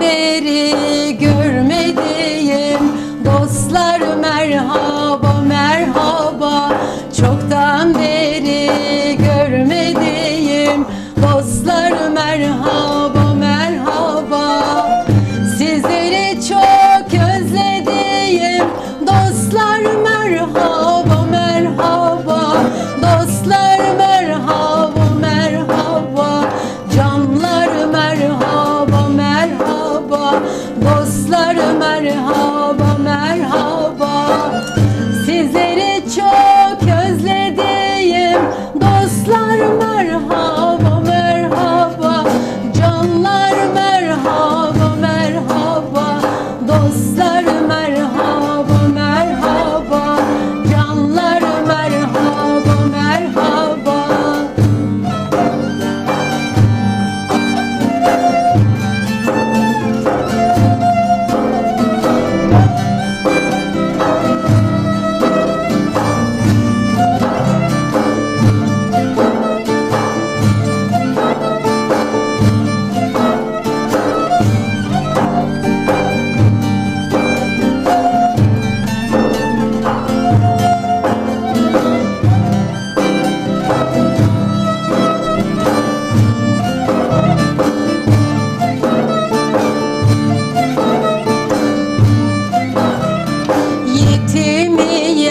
beri görmediğim dostlar merhaba merhaba. Çoktan beri görmediğim dostlar merhaba. Dostlar merhaba merhaba. kimi